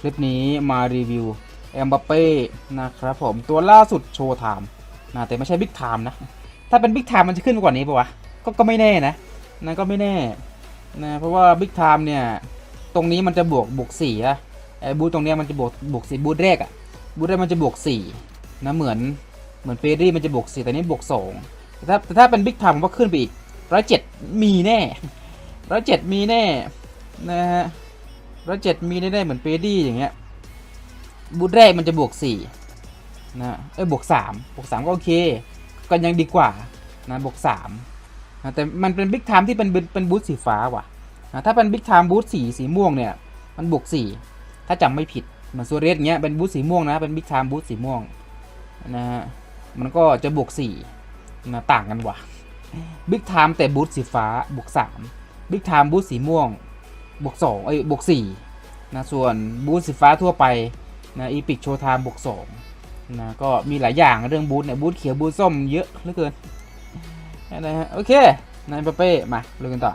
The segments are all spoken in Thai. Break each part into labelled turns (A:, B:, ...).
A: คลิปนี้มารีวิวเอมบัปเป้นะครับผมตัวล่าสุดโชว์ไทม์นะแต่ไม่ใช่บิ๊กไทม์นะ ถ้าเป็นบิ๊กไทม์มันจะขึ้นกว่านี้ปะวะก็ก็ไม่แน่นะนะก็ไม่แน่นะเพราะว่าบิ๊กไทม์เนี่ย ตรงนี้มันจะบวกบวกสี่อะไอ้บูธตรงเนี้ยมันจะบวกบวกสี่บูธแรกอะบูธแรกมันจะบวกสี่นะเหมือนเหมือนเฟรรี่มันจะบวกสี่แต่นี้บวกสองแต่ถ้าแต่ถ้าเป็นบิ๊กไทม์ผมว่าขึ้นไปอีกร้อยเจ็ดมีแน่ร้อยเจ็ดมีแน่นะฮะ ร้อยเจ็ดมีแน่ๆเหมือนเฟรรี่อย่างเงี้ย บูธแรกมันจะบวกสี่นะเอ้ยบวกสามบวกสามก็โอเค ก็ยังดีกว่านะบวกสามนะแต่มันเป็นบิ๊กไทม์ที่เป็นเป็นเป็นบูธสีฟ้าว่ะนะถ้าเป็นบิ๊กไทม์บูธสีสีม่วงเนี่ย มันบวกสี่ถ้าจำไม่ผิดเหมือนซูเรสเงี้ยเป็นบูธสีม่วงนะเป็นบิ๊กไทม์บูธสีม่วงนะฮะมันก็จะบวกสี่นะต่างกันว่ะบิ๊กไทม์แต่บูธสีฟ้าบวกสามบิ๊กไทม์บูธสีม่วง บวกสองเอ้บวกสี่นะส่วนบูธสีฟ้าทั่วไปนะอีพิกโชว์ไทม์บวกสองนะก็มีหลายอย่างเรื่องบูธเนี่ยบูธเขียวบูธส้มเยอะเหลือเกินนะฮะโอเคนายเปเป้มาเรื่องกันต่อ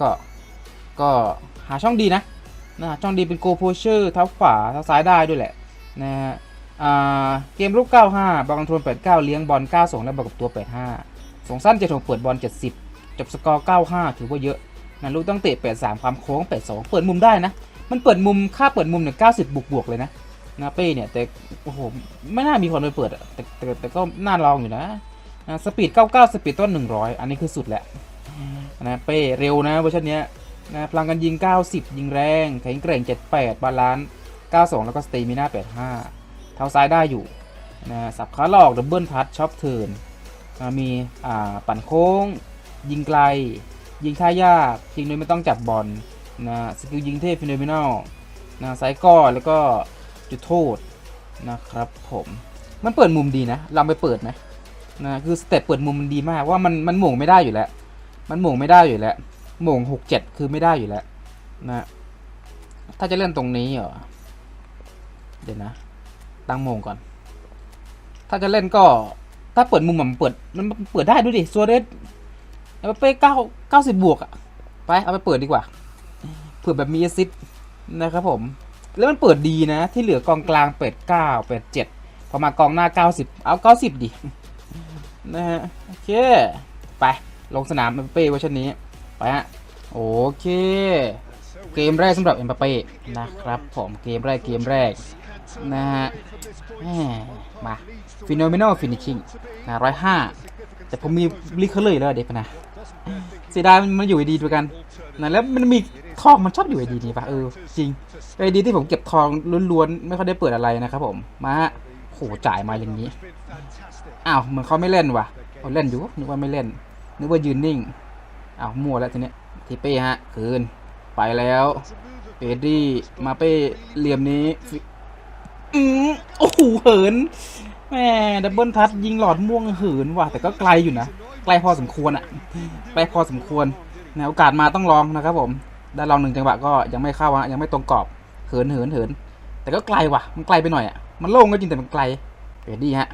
A: ก็ก็หาช่องดีนะนะช่องดีเป็นโกโพเชอร์เท้าขวาเท้าซ้ายได้ด้วยแหละนะฮะอ่าเกมรุก95 บอลคอนโทรล89 เลี้ยงบอล 92 และบวกกับตัว 85ส่งสั้น76เปิดบอล 70 จบสกอร์ 95 ถือว่าเยอะ นะลูกต้องเตะ83ความโค้ง82เปิดมุมได้นะ มันเปิดมุมค่าเปิดมุมเนี่ย90บวกบวกเลยนะนะเป้เนี่ยแต่โอ้โหไม่น่ามีคนไปเปิดแต่แต่แต่ก็น่าลองอยู่นะนะสปีด99สปีดต้น100อันนี้คือสุดแหละนะเป้เร็วนะเวอร์ชันเนี้ยนะพลังกันยิง 90 ยิงแรงแข็งแกร่ง 78 บาลานซ์92 แล้วก็สเตมิน่า85 เท้าซ้ายได้อยู่นะสับขาหลอกดับเบิลทัชช็อปเทิร์นมี อ่า ปั่นโค้ง ยิงไกล ยิงท่ายากยิงโดยไม่ต้องจับบอลนะสกิลยิงเทพฟิโนเมนอลนะไซก้อแล้วก็จุดโทษนะครับผมมันเปิดมุมดีนะลองไปเปิดไหมนะคือสเต็ปเปิดมุมมันดีมากว่ามันมันหม่งไม่ได้อยู่แล้ว มันหม่งไม่ได้อยู่แล้วหม่งหกเจ็ดคือไม่ได้อยู่แล้วนะถ้าจะเล่นตรงนี้เหรอเดี๋ยวนะตั้งโมงก่อน ถ้าจะเล่นก็ถ้าเปิดมุมมันเปิดมันเปิดได้ดูดิซัวเรส เอาไปเก้าเก้าสิบบวกอะไปเอาไปเปิดดีกว่า เผื่อแบบมีอซิสต์นะครับผม แล้วมันเปิดดีนะ ที่เหลือกองกลางเปิดเก้าเปิดเจ็ดพอมากองหน้าเก้าสิบเอาเก้าสิบดิ นะฮะ โอเค ไป ลงสนามเอ็มเป้เวอร์ชันนี้ ไปฮะ โอเค เกมแรกสำหรับเอ็มเป้นะครับผมเกมแรกเกมแรกนะฮะมา Phenomenal Finishing นะร้อยห้าแต่ผมมีลิคเลยแล้วเด็กนะ เสียดายมันอยู่ไอดีด้วยกันนะแล้วมันมีทองมันชอบอยู่ไอดีนี่ปะเออจริงไอดีที่ผมเก็บทองล้วนๆไม่ค่อยได้เปิดอะไรนะครับผมมาฮะโหจ่ายมาอย่างนี้อ้าวเหมือนเขาไม่เล่นว่ะเขาเล่นอยู่นึกว่าไม่เล่นนึกว่ายืนนิ่งอ้าวมั่วแล้วทีเนี้ยทีเป้ฮะคืนไปแล้วเปดี้มาเป้เหลี่ยมนี้อืมโอ้โหเหินแม่ดับเบิลทัชยิงหลอดม่วงเหินว่ะแต่ก็ไกลอยู่นะ ไกล้พอสมควรอะไกล้พอสมควรนะโอกาสมาต้องลองนะครับ ผม ได้ลองหนึ่งจังหวะก็ยังไม่เข้าอะยังไม่ตรงกรอบเหินเหินเหินแต่ก็ไกลว่ะ มันไกลไปหน่อยอะมันโล่งก็จริงแต่มันไกลเปดี้ฮะ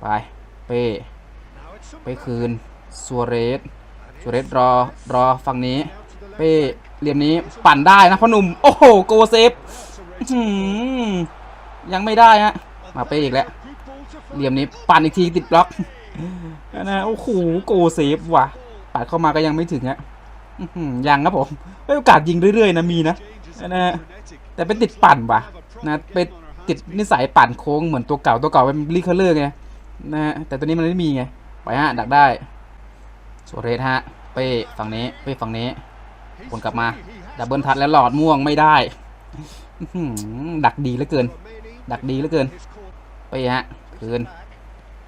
A: ไปเป้ไปคืนซัวเรสซัวเรสรอรอฝั่งนี้ เป้เหลี่ยมนี้ปั่นได้นะพ่อหนุ่มโอ้โหโกเซฟยังไม่ได้ฮะมาเป้อีกแล้วเหลี่ยมนี้ปั่นอีกทีติดบล็อก นะโอ้โหโกเซฟว่ะปัดเข้ามาก็ยังไม่ถึงฮะยังครับผมโอกาสยิงเรื่อยๆนะมีนะนะแต่ไปติดปั่นว่ะนะไปติดนิสัยปั่นโค้งเหมือนตัวเก่าตัวเก่าเป็นลิเคอร์เลอร์ไงนะฮะแต่ตัวนี้มันไม่มีไงไปฮะดักได้โซเรสฮะเป้ฝั่งนี้เป้ฝั่งนี้วนกลับมาดับเบิลทัดแล้วหลอดม่วงไม่ได้ดักดีเหลือเกิน ดักดีเหลือเกินเป้ฮะคืน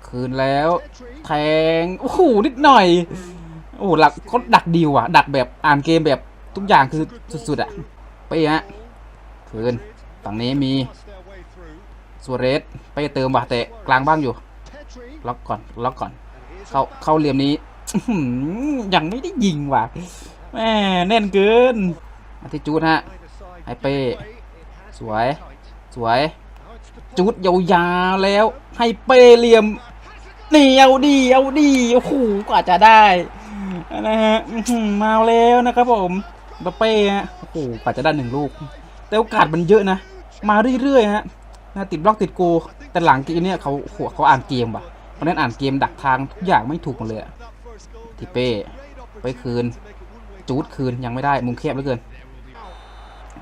A: คืนแล้ว แทง โอ้โห นิดหน่อย โอ้โหลักเขาดักดีว่ะ ดักแบบอ่านเกมแบบทุกอย่างคือสุดๆอะเป้ฮะ คืน ฝั่งนี้มีสัวเรส ไปเติมว่ะเตะกลางบ้างอยู่ ล็อกก่อน ล็อกก่อน เข้า เข้าเหลี่ยมนี้ยังไม่ได้ยิงว่ะ แม่แน่นเกินมาที่จูดฮะ ไอเป้ สวย สวยจุดยาวๆแล้ว ให้เป้เหลี่ยม นี่เอาดีเอาดีโอ้โหกว่าจะได้นะฮะอื้อหือมาแล้วนะครับผมบาเป้ฮะโอ้โหกว่าจะได้หนึ่งลูก แต่โอกาสมันเยอะนะ มาเรื่อยๆฮะนะติดบล็อกติดโก แต่หลังเกมเนี่ยเขาหัวเขาอ่านเกมว่ะเพราะนั้นอ่านเกมดักทางทุกอย่างไม่ถูกหมดเลยที่เป้ไปคืน จูดคืนยังไม่ได้มุมแคบเหลือเกิน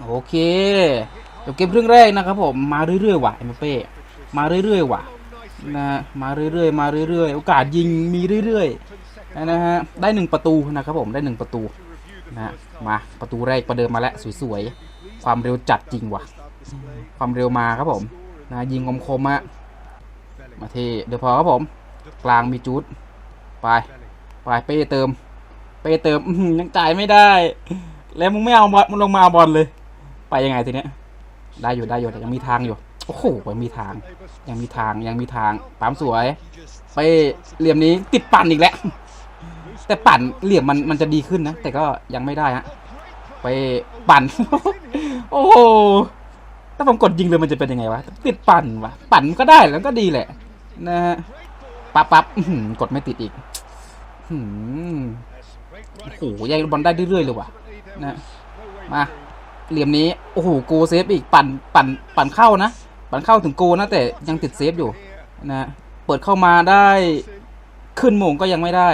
A: โอเคจบเกมครึ่งแรกนะครับผมมาเรื่อยๆว่ะเอ็มเป้มาเรื่อยๆว่ะ นะมาเรื่อยๆมาเรื่อยๆ โอกาสยิงมีเรื่อยๆนะฮะได้หนึ่งประตูนะครับผมได้หนึ่งประตูนะมาประตูแรกประเดิมมาแล้วสวยๆ ความเร็วจัดจริงว่ะ ความเร็วมาครับผมนะยิงคมๆอะมาเทเดี๋ยวพอครับผม กลางมีจูดไปไปเป้เติม เป้เติมยังจ่ายไม่ได้ แล้วมึงไม่เอาบอลมึงลงมาเอาบอลเลย ไปยังไงทีเนี้ยได้อยู่ได้อยู่แต่ยังมีทางอยู่ โอ้โหยังมีทาง ยังมีทางยังมีทางปั๊มสวย ไปเหลี่ยมนี้ติดปั่นอีกแล้ว แต่ปั่นเหลี่ยมมันมันจะดีขึ้นนะ แต่ก็ยังไม่ได้ฮะไปปั่น โอ้โหถ้าผมกดยิงเลยมันจะเป็นยังไงวะติดปั่นวะปั่นก็ได้แล้วก็ดีแหละ นะฮะปั๊บปั๊บกดไม่ติดอีกอื้อหือโอ้โหย่งบอลได้เรื่อยๆเลยว่ะนะมาเหลี่ยมนี้ โอ้โหโกเซฟอีก ปั่น ปั่น ปั่นเข้านะ ปั่นเข้าถึงโกนะแต่ยังติดเซฟอยู่นะเปิดเข้ามาได้ขึ้นมงก็ยังไม่ได้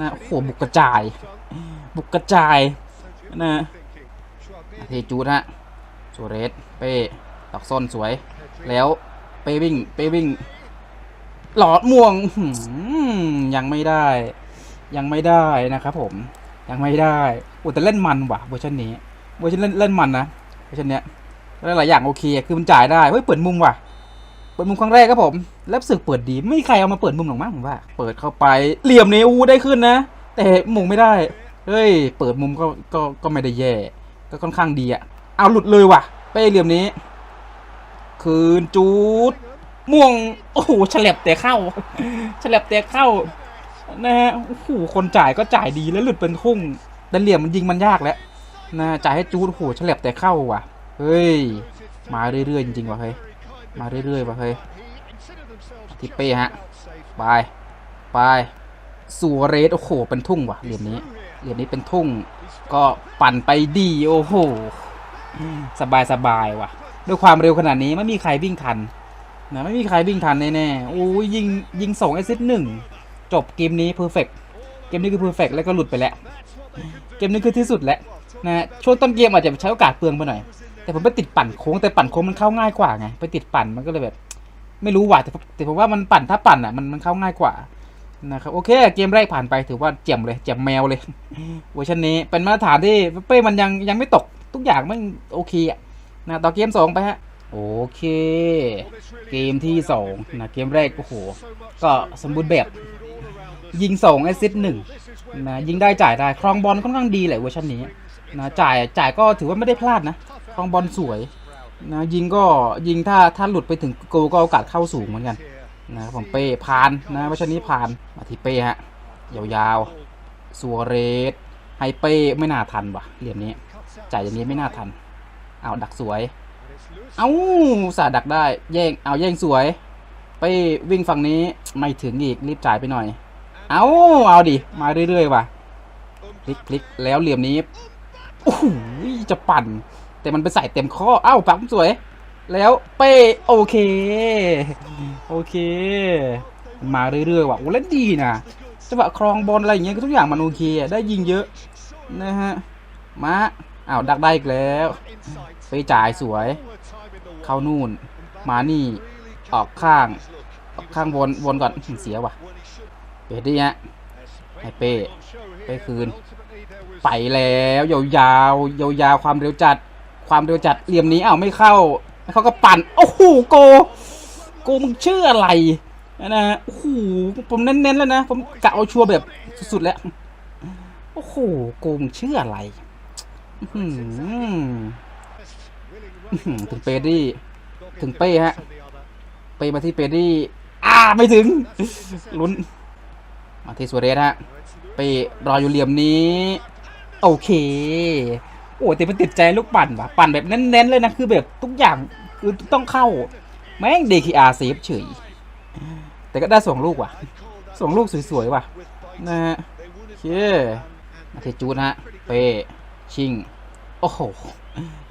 A: นะโหบุกกระจาย บุกกระจายนะเทจูดฮะโซเรสเป้ดอกส้นสวย แล้วเปวิ่งเปวิ่งหลอดม่วงยังไม่ได้ ยังไม่ได้นะครับผมยังไม่ได้โอ้แต่เล่นมันว่ะเวอร์ชันนี้เวอร์ชันเล่นเล่นมันนะเวอร์ชันเนี้ย หลายอย่างโอเคคือมันจ่ายได้เฮ้ยเปิดมุมว่ะ เปิดมุมครั้งแรกครับผมแล้วสึกเปิดดีไม่มีใครเอามาเปิดมุมหรอกมั้งผมว่า เปิดเข้าไปเหลี่ยมนี้อู้ได้ขึ้นนะ แต่มุงไม่ได้เฮ้ยเปิดมุมก็ก็ก็ไม่ได้แย่ก็ค่อนข้างดีอะเอาหลุดเลยว่ะ เป้เหลี่ยมนี้ คืนจูดม่วงโอ้โหฉลับแต่เข้าฉลับแต่เข้านะฮะโอ้โหคนจ่ายก็จ่ายดีแล้วหลุดเป็นทุ่งแต่เหลี่ยมมันยิงมันยากแล้วนะจ่ายให้จูดโอ้โหฉลับแต่เข้าว่ะ เฮ้ย มาเรื่อยๆจริงๆว่ะเฮ้ย มาเรื่อยๆว่ะเฮ้ยทิปเป้ฮะ ไป ไปสัวเรส โอ้โห เป็นทุ่งว่ะ เหลี่ยมนี้ เหลี่ยมนี้เป็นทุ่ง ก็ปั่นไปดี โอ้โห สบายสบายว่ะ ด้วยความเร็วขนาดนี้ไม่มีใครวิ่งทันนะไม่มีใครวิ่งทันแน่ๆโอ้ยยิงยิงสองแอซิสหนึ่งจบเกมนี้เพอร์เฟกเกมนี้คือเพอร์เฟกแล้วก็หลุดไปแล้ว เกมนี้คือที่สุดแล้วนะช่วงต้นเกมอาจจะใช้โอกาสเปลืองไปหน่อย แต่ผมไปติดปั่นโค้งแต่ปั่นโค้งมันเข้าง่ายกว่าไง ไปติดปั่นมันก็เลยแบบ ไม่รู้ว่ะแต่ผมแต่ผมว่ามันปั่นถ้าปั่นอะมันมันเข้าง่ายกว่านะครับโอเค เกมแรกผ่านไปถือว่าเจ็มเลยเจ็มแมวเลยเวอร์ชันนี้เป็นมาตรฐานที่เป้มันยังยังไม่ตกทุกอย่างมันโอเคอะนะต่อเกมสองไปฮะโอเค เกมที่สองนะเกมแรกโอ้โหก็สมบูรณ์แบบยิงสองแอซิสหนึ่งนะยิงได้จ่ายได้ครองบอลค่อนข้างดีแหละเวอร์ชันนี้นะจ่ายจ่ายก็ถือว่าไม่ได้พลาดนะ ครองบอลสวยนะยิงก็ยิงถ้าถ้าหลุดไปถึงโกก็โอกาสเข้าสูงเหมือนกันนะครับผมเป้ผ่านนะวอร์ชันนี้ผ่านมาที่เป้ฮะยาวๆสัวเรสให้เป้ไม่น่าทันว่ะเหรียญนี้จ่ายอย่างนี้ไม่น่าทันเอาดักสวย เอาสาดักได้แย่งเอาแย่งสวย ไปวิ่งฝั่งนี้ไม่ถึงอีกรีบจ่ายไปหน่อย เอาเอาดิมาเรื่อยๆว่ะพลิกพลิกแล้วเหลี่ยมนี้โอ้โหจะปั่น แต่มันไปใส่เต็มข้อ เอ้าปั๊มสวย แล้วเป้โอเค โอเค มาเรื่อยๆว่ะโอ้เล่นดีนะจังหวะครองบอลอะไรอย่างเงี้ยทุกอย่างมันโอเคได้ยิงเยอะนะฮะมาอ้าวดักได้อีกแล้วไปจ่ายสวย เข้านู่น มานี่ออกข้างออกข้างวนวนก่อนเสียว่ะเปดิฮะให้เป้เป้คืน ไปแล้วยาวยาวยาวยาวๆความเร็วจัด ความเร็วจัดเหลี่ยมนี้อ้าวไม่เข้าเขาก็ปั่นโอ้โหโก โกมึงชื่ออะไรนะฮะโอ้โหผมเน้นๆแล้วนะผมกะเอาชัวร์แบบสุดๆแล้วโอ้โหโกมึงชื่ออะไรถึงเปดี้ถึงเป้ฮะไปมาที่เปดี้อ่าไม่ถึงลุ้นมาที่สวเรสฮะไปรออยู่เหลี่ยมนี้ โอเค โอ้แต่มันติดใจลูกปั่นว่ะปั่นแบบเน้นๆเลยนะคือแบบทุกอย่างคือต้องเข้า แม่ง DKR เซฟเฉย แต่ก็ได้สองลูกว่ะสองลูกสวยๆว่ะนะฮะโอเคมาที่จูดฮะเปชิงโอ้โห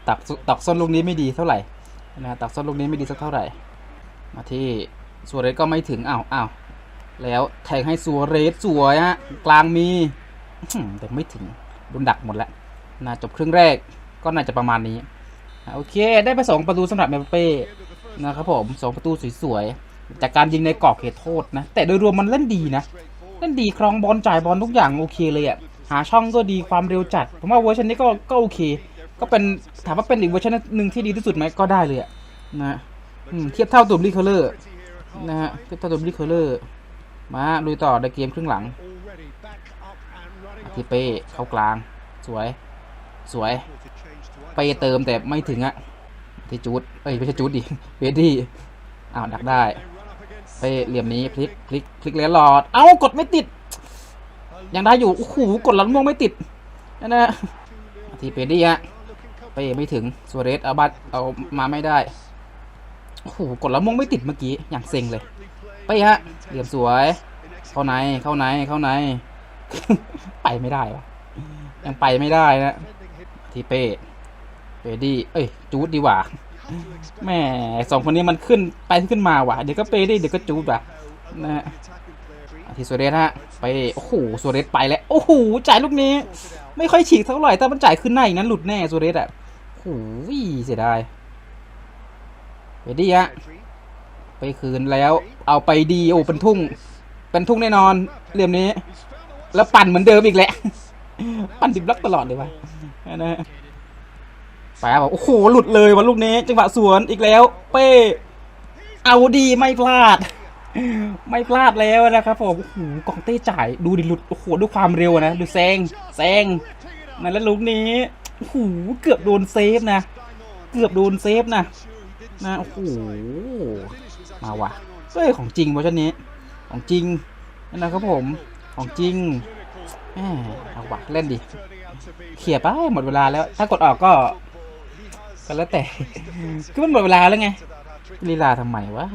A: ตักตักส้นลูกนี้ไม่ดีเท่าไหร่นะตักส้นลูกนี้ไม่ดีสักเท่าไหร่ มาที่สัวเรสก็ไม่ถึงอ้าวอ้าวแล้วแทงให้สัวเรสสวยฮะกลางมีแต่ไม่ถึงโดนดักหมดแล้ว น่าจบครึ่งแรกก็น่าจะประมาณนี้ โอเค ได้ไปสองประตูสำหรับเมเป้นะครับผมสองประตูสวยๆ จากการยิงในกรอบเขตโทษนะ แต่โดยรวมมันเล่นดีนะ เล่นดีครองบอลจ่ายบอลทุกอย่างโอเคเลยอะ่ะ หาช่องก็ดีความเร็วจัด ผมว่าเวอร์ชันนี้ก็ก็โอเค ก็เป็นถามว่าเป็นอีกเวอร์ชันหนึ่งที่ดีที่สุดไหมก็ได้เลยอะนะอืมเทียบเท่าตัวบลิคเคอร์เลอร์นะฮะเทียบเท่าตัวบลิคเคอร์เลอร์มาลุยต่อในเกมครึ่งหลังอาทิเป้เข้ากลางสวย สวยเป้เติมแต่ไม่ถึงอะที่จูดเอ้ยไม่ใช่จูดดิเบดดี้อ้าวดักได้เป้เหลี่ยมนี้พลิกพลิกพลิกแล้วหลอด เอ้ากดไม่ติด ยังได้อยู่โอ้โหกดหลังม่วงไม่ติดนั่นนะทีเปดี้ฮะเป้ไม่ถึงสวเรสเอาบัตเอามาไม่ได้โอ้โหกดหลังม่วงไม่ติดเมื่อกี้อย่างเซ็งเลยเป้ฮะเหลี่ยมสวย เข้าในเข้าในเข้าใน ไปไม่ได้วะยังไปไม่ได้นะ ทีเป้เปดี้เอ้ย จูดดีกว่าแม่สองคนนี้มันขึ้นไปขึ้นมาว่ะเดี๋ยวก็เปดี้เดี๋ยวก็จูดว่ะนะฮะอาทิโซเรสฮะไปโอ้โหโซเรสไปแล้วโอ้โหจ่ายลูกนี้ ไม่ค่อยฉีกเท่าไหร่ถ้ามันจ่ายขึ้นหน้าอย่างนั้นหลุดแน่โซเรสอะโอ้โหเสียดายไปดี้ฮะไปคืนแล้ว เอาไปดีโอ้เป็นทุ่ง เป็นทุ่งแน่นอนเหลี่ยมนี้ แล้วปั่นเหมือนเดิมอีกแหละ ปั่นติดบล็อกตลอดเลยว่ะ นะฮะไปบอกโอ้โหหลุดเลยวันลูกนี้ จังหวะสวนอีกแล้ว เป้ เอาดีไม่พลาด ไม่พลาดแล้วนะครับผมโอ้โหกองเต้จ่ายดูดิหลุดโอ้โหดูความเร็วนะดูแซงแซงนั่นแล้วลูกนี้โอ้โหเกือบโดนเซฟนะ เกือบโดนเซฟนะนะโอ้โหมาว่ะเฮ้ยของจริงเวอร์ชันนี้ ของจริงนะครับผมของจริงแหมเอาว่ะเล่นดิ เขี่ยไปหมดเวลาแล้ว ถ้ากดออกก็ ก็แล้วแต่ คือมันหมดเวลาแล้วไงลีลาทำไมวะ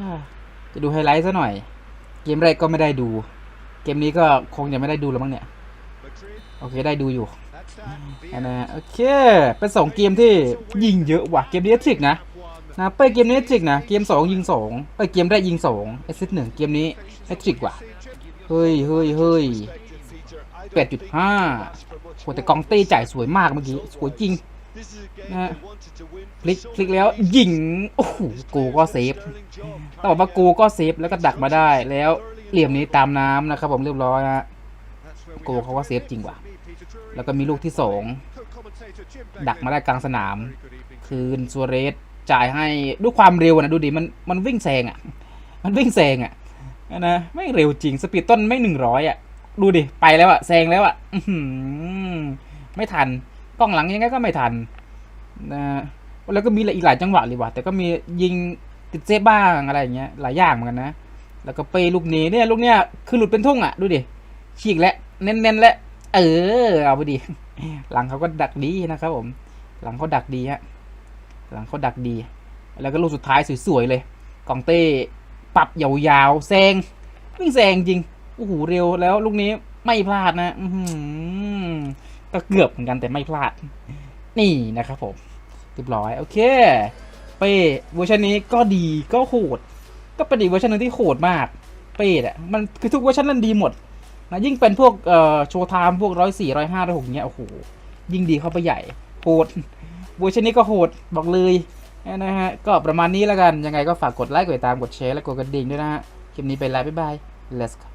A: จะดูไฮไลท์ซะหน่อย เกมแรกก็ไม่ได้ดู เกมนี้ก็คงจะไม่ได้ดูแล้วมั้งเนี่ย โอเคได้ดูอยู่อันนะโอเค เป็นสองเกมที่ยิงเยอะว่ะ เกมนี้ทริกนะนะเป้ยเกมนี้ทริกนะ เกมสองยิงสองเอ้ยเกมแรกยิงสองเอซิสหนึ่งเกมนี้แฮตทริกว่ะ เฮ้ยเฮ้ยเฮ้ยแปดจุดห้า โหแต่กองเต้จ่ายสวยมากเมื่อกี้สวยจริงนะพลิกพลิกแล้วยิงโอ้โหโกก็เซฟต้องบอกว่าโกก็เซฟแล้วก็ดักมาได้แล้วเหลี่ยมนี้ตามน้ำนะครับ ผมเรียบร้อยฮะโกเขาก็เซฟจริงว่ะ แล้วก็มีลูกที่สองดักมาได้กลางสนาม คืนซัวเรสจ่ายให้ด้วยความเร็วนะดูดิมันมันวิ่งแซงอะ มันวิ่งแซงอะนะไม่เร็วจริงสปีดต้นไม่หนึ่งร้อยอะ ดูดิ ไปแล้วอะแซงแล้วอะอไม่ทัน กล้องหลังยังไงก็ไม่ทันนะแล้วก็มีอีกหลายจังหวะเลยว่ะ แต่ก็มียิงติดเซฟบ้างอะไรอย่างเงี้ย หลายอย่างเหมือนกันนะ แล้วก็เปลูกนี้เนี่ยลูกเนี้ยคือหลุดเป็นทุ่งอะดูดิ ฉีกแล้วเน้นๆแล้วเออ เอาไปดิ หลังเขาก็ดักดีนะครับผม หลังเขาดักดีฮะ หลังเขาดักดี แล้วก็ลูกสุดท้ายสวยๆเลย กองเต้ปรับยาวๆแซงวิ่งแซงจริง โอ้โหเร็วแล้วลูกนี้ไม่พลาดนะอืก็เกือบเหมือนกันแต่ไม่พลาด นี่นะครับผมเรียบร้อย โอเค เป้เวอร์ชันนี้ก็ดีก็โหด ก็เป็นอีกเวอร์ชันหนึงที่โหดมาก เป้อะมันคือทุกเวอร์ชันนั้นดีหมดนะยิ่งเป็นพวกเอ่อโชว์ไทม์พวกร้อยสี่ร้อยห้าร้อยหกเนี้ยโอ้โหยิ่งดีเข้าไปใหญ่โหดเวอร์ชันนี้ก็โหดบอกเลยนะฮะก็ประมาณนี้แล้วกันยังไงก็ฝากกดไลค์กดติดตามกดแชร์และกดกระดิ่งด้วยนะฮะคลิปนี้ไปแล้วบ๊ายบาย let's go